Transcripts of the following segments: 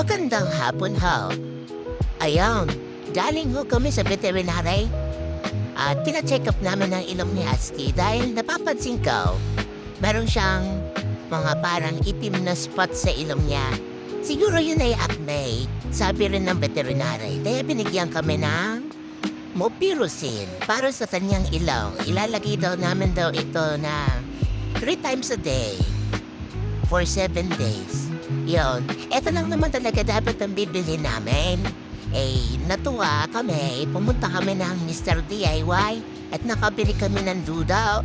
Magandang hapon ho. Ayan, galing ho kami sa veterinary. At pina-check up namin ang ilong ni Husky dahil napapansin ko, meron siyang mga parang itim na spot sa ilong niya. Siguro yun ay acne, sabi rin ng veterinary. Kaya binigyan kami ng Mopirusin para sa kanyang ilong. Ilalagay daw namin daw ito na three times a day for seven days. Yon, eto lang naman talaga dapat ang bibili namin. Eh, natuwa kami. Pumunta kami ng Mr. DIY at nakabili kami ng duda.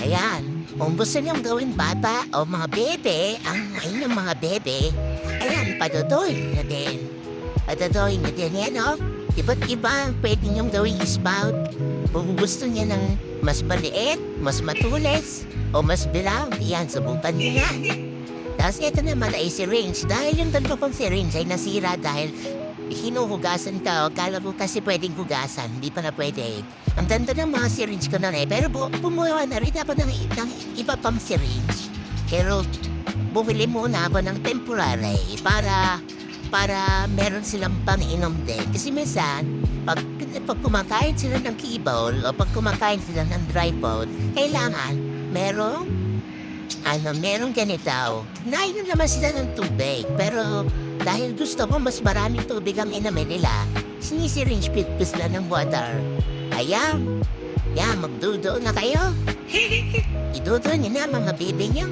Ayan, kung gusto niyong gawin bata o mga bebe, ang inyong mga bebe, ayan, padudoy na din. Padudoy na din yan, oh. Iba't iba ang pwede niyong gawing spout. Kung gusto niya ng mas maliit, mas matulis, o mas bilaw, yan, subukan niya. Tapos ito naman ay syringe. Dahil yung dalawa kong syringe ay nasira dahil hinuhugasan ka o kala mo kasi pwedeng hugasan. Hindi pa na pwede. Ang ganda ng mga syringe ko na eh. Pero bu bumuha na rin ako ng, ng iba pang syringe. Pero bumili muna ako ng temporary para para meron silang pang-inom din. Kasi minsan, pag, pag kumakain sila ng kibol o pag kumakain sila ng dry food, kailangan merong ano, merong ganito. Nainom naman sila ng tubig. Pero dahil gusto ko mas maraming tubig ang inamin nila, sinisiringe pit ko sila ng water. Ayan. Yan, magdudo na kayo. Idudo niyo na mga bibi niyo.